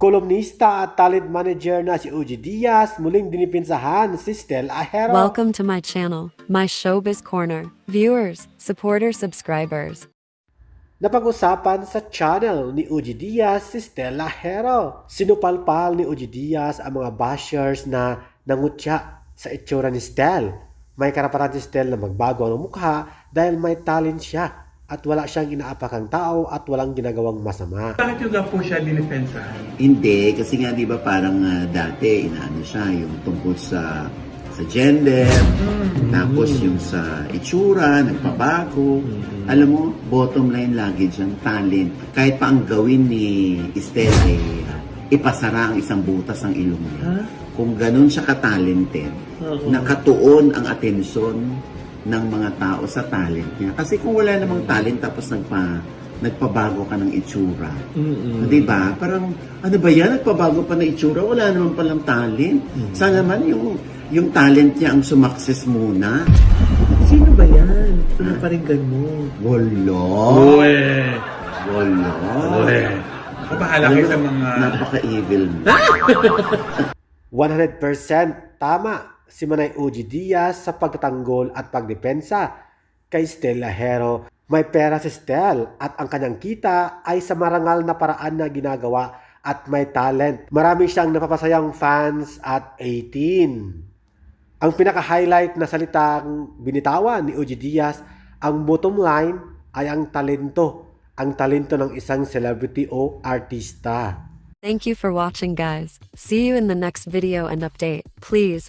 Kolumnista at talent manager na si Uji Diaz muling dinipinsahan si Stel Ahero. Welcome to my channel, my showbiz corner. Viewers, supporters, subscribers. Napag-usapan sa channel ni Uji Diaz si Stella Hero. Sinupalpal ni Uji Diaz ang mga bashers na nangutya sa itsura ni Stel. May karapatan si Stel na magbago ang mukha dahil may talent siya at wala siyang inaapakang tao at walang ginagawang masama. Bakit yung po siya dinipensahan? Hindi, kasi nga di ba parang ah, dati inaano siya yung tungkol sa sa gender, tapos yung sa itsura, nagpabago. Alam mo, bottom line lagi dyan, talent. Kahit pa ang gawin ni Estelle ay ah, ipasara ang isang butas ng ilong niya. Kung ganun siya ka-talented, nakatuon ang atensyon ng mga tao sa talent niya. Kasi kung wala namang talent tapos nagpa nagpabago ka ng itsura. Di ba? Parang, ano ba yan? Nagpabago pa ng itsura? Wala naman palang talent. Sana man yung, yung talent niya ang sumakses muna. Sino ba yan? Pinaparinggan mo. Wolo. Uwe! Wolo. Uwe! Ako bahala kayo sa mga... Napaka-evil mo. 100% tama si Manay Uji Diaz sa pagtatanggol at pagdepensa kay Stella Hero. May pera si Stel at ang kanyang kita ay sa marangal na paraan na ginagawa at may talent. Marami siyang napapasayang fans at 18. Ang pinaka-highlight na salitang binitawan ni Uji Diaz, ang bottom line ay ang talento. Ang talento ng isang celebrity o artista. Thank you for watching, guys. See you in the next video and update. Please